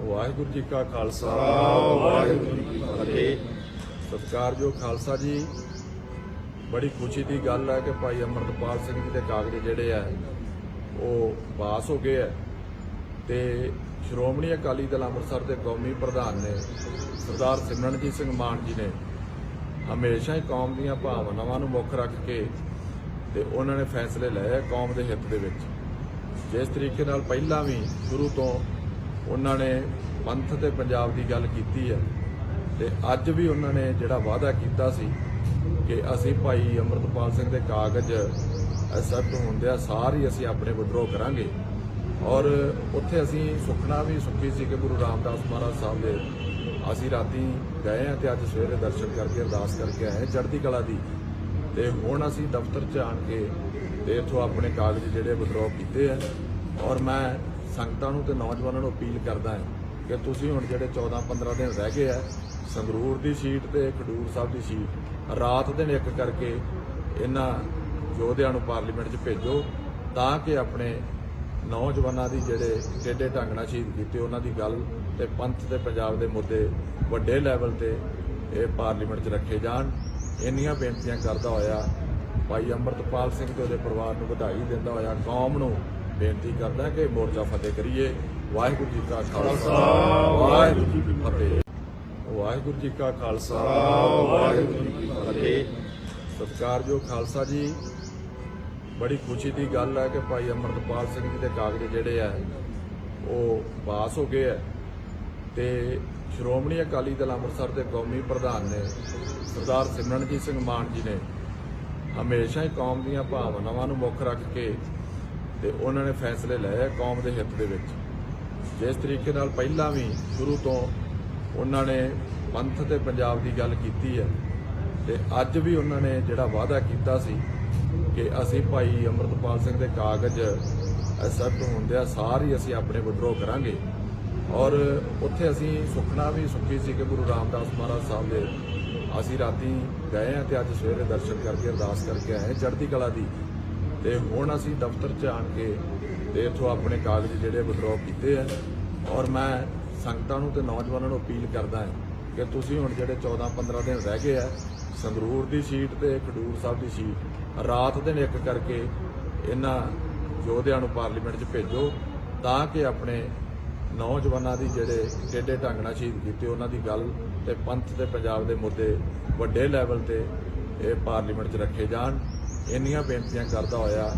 ਵਾਹਿਗੁਰੂ ਜੀ ਕਾ ਖਾਲਸਾ। ਵਾਹਿਗੁਰੂ ਜੀ ਕੀ ਫਤਿਹ। ਸਤਿਕਾਰਯੋਗ ਖਾਲਸਾ ਜੀ ਬੜੀ ਖੁਸ਼ੀ ਦੀ ਗੱਲ ਹੈ ਕਿ ਭਾਈ ਅਮਰਤਪਾਲ ਸਿੰਘ ਜੀ ਦੇ ਕਾਗਜ਼ ਜਿਹੜੇ ਆ ਉਹ ਪਾਸ ਹੋ ਗਏ ਆ। ਤੇ ਸ਼੍ਰੋਮਣੀ ਅਕਾਲੀ ਦਲ ਅੰਮ੍ਰਿਤਸਰ ਦੇ ਕੌਮੀ ਪ੍ਰਧਾਨ ਨੇ ਸਰਦਾਰ ਸਿਮਰਨਜੀਤ ਸਿੰਘ ਮਾਨ ਜੀ ਨੇ ਹਮੇਸ਼ਾ ਹੀ ਕੌਮ ਦੀਆਂ ਭਾਵਨਾਵਾਂ ਨੂੰ ਮੁੱਖ ਰੱਖ ਕੇ ਤੇ ਉਹਨਾਂ ਨੇ ਫੈਸਲੇ ਲਏ ਕੌਮ ਦੇ ਹਿੱਤ ਦੇ ਵਿੱਚ। ਜਿਸ ਤਰੀਕੇ ਨਾਲ ਪਹਿਲਾਂ ਵੀ ਸ਼ੁਰੂ ਤੋਂ ਉਹਨਾਂ ਨੇ ਪੰਥ ਤੇ ਪੰਜਾਬ ਦੀ ਗੱਲ ਕੀਤੀ ਹੈ ਤੇ ਅੱਜ ਵੀ ਉਹਨਾਂ ਨੇ ਜਿਹੜਾ ਵਾਅਦਾ ਕੀਤਾ ਸੀ ਕਿ ਅਸੀਂ ਭਾਈ ਅਮਰਤਪਾਲ ਸਿੰਘ ਦੇ ਕਾਗਜ਼ ਐਕਸੈਪਟ ਹੁੰਦੇ ਆ, ਸਾਰੀ ਅਸੀਂ ਆਪਣੇ ਵਿਡਰੋ ਕਰਾਂਗੇ। ਔਰ ਉੱਥੇ ਅਸੀਂ ਸੁਖਣਾ ਵੀ ਸੁਖੀ ਸੀ ਕਿ ਗੁਰੂ ਰਾਮਦਾਸ ਮਹਾਰਾਜ ਸਾਹਿਬ ਦੇ ਅਸੀਂ ਰਾਤੀ ਗਏ ਆ ਤੇ ਅੱਜ ਸਵੇਰੇ ਦਰਸ਼ਨ ਕਰਕੇ, ਅਰਦਾਸ ਕਰਕੇ ਆਏ ਚੜ੍ਹਦੀ ਕਲਾ ਦੀ। ਤੇ ਹੁਣ ਅਸੀਂ ਦਫ਼ਤਰ 'ਚ ਆਣ ਕੇ ਤੇ ਇੱਥੋਂ ਆਪਣੇ ਕਾਗਜ਼ ਜਿਹੜੇ ਵਿਡਰਾਅ ਕੀਤੇ ਆ। ਔਰ ਮੈਂ ਸੰਗਤਾਂ ਨੂੰ ਤੇ ਨੌਜਵਾਨਾਂ ਨੂੰ ਅਪੀਲ ਕਰਦਾ ਹਾਂ ਕਿ ਤੁਸੀਂ ਹੁਣ ਜਿਹੜੇ 14-15 ਦਿਨ ਰਹਿ ਗਏ ਆ, ਸੰਗਰੂਰ ਦੀ ਸੀਟ ਤੇ ਖਡੂਰ ਸਾਹਿਬ ਦੀ ਸੀਟ, ਰਾਤ ਦਿਨ ਇੱਕ ਕਰਕੇ ਇਹਨਾਂ ਯੋਧਿਆਂ ਨੂੰ ਪਾਰਲੀਮੈਂਟ 'ਚ ਭੇਜੋ ਤਾਂ ਕਿ ਆਪਣੇ ਨੌਜਵਾਨਾਂ ਦੀ ਜਿਹੜੇ ਟੇਡੇ ਢੰਗ ਨਾਲ ਸ਼ਹੀਦ ਕੀਤੇ ਉਹਨਾਂ ਦੀ ਗੱਲ ਤੇ ਪੰਥ ਤੇ ਪੰਜਾਬ ਦੇ ਮੁੱਦੇ ਵੱਡੇ ਲੈਵਲ ਤੇ ਇਹ ਪਾਰਲੀਮੈਂਟ 'ਚ ਰੱਖੇ ਜਾਣ। ਇੰਨੀਆਂ ਬੇਨਤੀਆਂ ਕਰਦਾ ਹੋਇਆ ਭਾਈ ਅੰਮ੍ਰਿਤਪਾਲ ਸਿੰਘ ਤੇ ਉਹਦੇ ਪਰਿਵਾਰ ਨੂੰ ਵਧਾਈ ਦਿੰਦਾ ਹੋਇਆ, ਕੌਮ ਨੂੰ ਬੇਨਤੀ ਕਰਦਾ ਕਿ ਮੋਰਚਾ ਫਤਿਹ ਕਰੀਏ। ਵਾਹਿਗੁਰੂ ਜੀ ਕਾ ਖਾਲਸਾ। ਵਾਹਿਗੁਰੂ ਜੀ ਕੀ ਫਤਿਹ। ਵਾਹਿਗੁਰੂ ਜੀ ਕਾ ਖਾਲਸਾ। ਵਾਹਿਗੁਰੂ ਜੀ ਕੀ ਫਤਿਹ। ਸਤਿਕਾਰਯੋਗ ਖਾਲਸਾ ਜੀ ਬੜੀ ਖੁਸ਼ੀ ਦੀ ਗੱਲ ਹੈ ਕਿ ਭਾਈ ਅਮਰਤਪਾਲ ਸਿੰਘ ਜੀ ਦੇ ਕਾਗਜ਼ ਜਿਹੜੇ ਆ ਉਹ ਪਾਸ ਹੋ ਗਏ ਆ। ਤੇ ਸ਼੍ਰੋਮਣੀ ਅਕਾਲੀ ਦਲ ਅੰਮ੍ਰਿਤਸਰ ਦੇ ਕੌਮੀ ਪ੍ਰਧਾਨ ਨੇ ਸਰਦਾਰ ਸਿਮਰਨਜੀਤ ਸਿੰਘ ਮਾਨ ਜੀ ਨੇ ਹਮੇਸ਼ਾ ਹੀ ਕੌਮ ਦੀਆਂ ਭਾਵਨਾਵਾਂ ਨੂੰ ਮੁੱਖ ਰੱਖ ਕੇ ਤੇ ਉਹਨਾਂ ਨੇ ਫੈਸਲੇ ਲਏ ਆ ਕੌਮ ਦੇ ਹਿੱਤ ਦੇ ਵਿੱਚ। ਜਿਸ ਤਰੀਕੇ ਨਾਲ ਪਹਿਲਾਂ ਵੀ ਸ਼ੁਰੂ ਤੋਂ ਉਹਨਾਂ ਨੇ ਪੰਥ ਤੇ ਪੰਜਾਬ ਦੀ ਗੱਲ ਕੀਤੀ ਹੈ ਤੇ ਅੱਜ ਵੀ ਉਹਨਾਂ ਨੇ ਜਿਹੜਾ ਵਾਅਦਾ ਕੀਤਾ ਸੀ ਕਿ ਅਸੀਂ ਭਾਈ ਅਮਰਤਪਾਲ ਸਿੰਘ ਦੇ ਕਾਗਜ਼ ਐਕਸੈਪਟ ਹੁੰਦੇ ਸਾਰੀ ਅਸੀਂ ਆਪਣੇ ਵਿਡਰੋ ਕਰਾਂਗੇ। ਔਰ ਉੱਥੇ ਅਸੀਂ ਸੁਖਣਾ ਵੀ ਸੁਖੀ ਸੀ ਕਿ ਗੁਰੂ ਰਾਮਦਾਸ ਮਹਾਰਾਜ ਸਾਹਿਬ ਦੇ ਅਸੀਂ ਰਾਤੀ ਗਏ ਆ ਤੇ ਅੱਜ ਸਵੇਰੇ ਦਰਸ਼ਨ ਕਰਕੇ ਅਰਦਾਸ ਕਰਕੇ ਆਏ ਚੜ੍ਹਦੀ ਕਲਾ ਦੀ। ਤੇ ਹੁਣ ਅਸੀਂ ਦਫ਼ਤਰ 'ਚ ਆਣ ਕੇ ਤੇ ਇੱਥੋਂ ਆਪਣੇ ਕਾਗਜ਼ ਜਿਹੜੇ ਵਿਡਰਾਅ ਕੀਤੇ ਆ। ਔਰ ਮੈਂ ਸੰਗਤਾਂ ਨੂੰ ਤੇ ਨੌਜਵਾਨਾਂ ਨੂੰ ਅਪੀਲ ਕਰਦਾ ਹਾਂ ਕਿ ਤੁਸੀਂ ਹੁਣ ਜਿਹੜੇ 14-15 ਦਿਨ ਰਹਿ ਗਏ ਆ, ਸੰਗਰੂਰ ਦੀ ਸੀਟ ਤੇ ਖਡੂਰ ਸਾਹਿਬ ਦੀ ਸੀਟ, ਰਾਤ ਦਿਨ ਇੱਕ ਕਰਕੇ ਇਹਨਾਂ ਯੋਧਿਆਂ ਨੂੰ ਪਾਰਲੀਮੈਂਟ 'ਚ ਭੇਜੋ ਤਾਂ ਕਿ ਆਪਣੇ ਨੌਜਵਾਨਾਂ ਦੀ ਜਿਹੜੇ ਟੇਡੇ ਢੰਗ ਨਾਲ ਸ਼ਹੀਦ ਕੀਤੇ ਉਹਨਾਂ ਦੀ ਗੱਲ ਤੇ ਪੰਥ ਤੇ ਪੰਜਾਬ ਦੇ ਮੁੱਦੇ ਵੱਡੇ ਲੈਵਲ ਤੇ ਇਹ ਪਾਰਲੀਮੈਂਟ 'ਚ ਰੱਖੇ ਜਾਣ। ਇੰਨੀਆਂ ਬੇਨਤੀਆਂ ਕਰਦਾ ਹੋਇਆ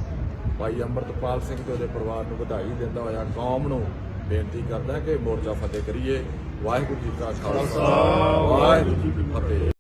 ਭਾਈ ਅੰਮ੍ਰਿਤਪਾਲ ਸਿੰਘ ਤੇ ਉਹਦੇ ਪਰਿਵਾਰ ਨੂੰ ਵਧਾਈ ਦਿੰਦਾ ਹੋਇਆ ਕੌਮ ਨੂੰ ਬੇਨਤੀ ਕਰਦਾ ਕਿ ਮੋਰਚਾ ਫਤਿਹ ਕਰੀਏ। ਵਾਹਿਗੁਰੂ ਜੀ ਕਾ ਖਾਲਸਾ ਵਾਹਿਗੁਰੂ ਜੀ ਕੀ ਫਤਿਹ।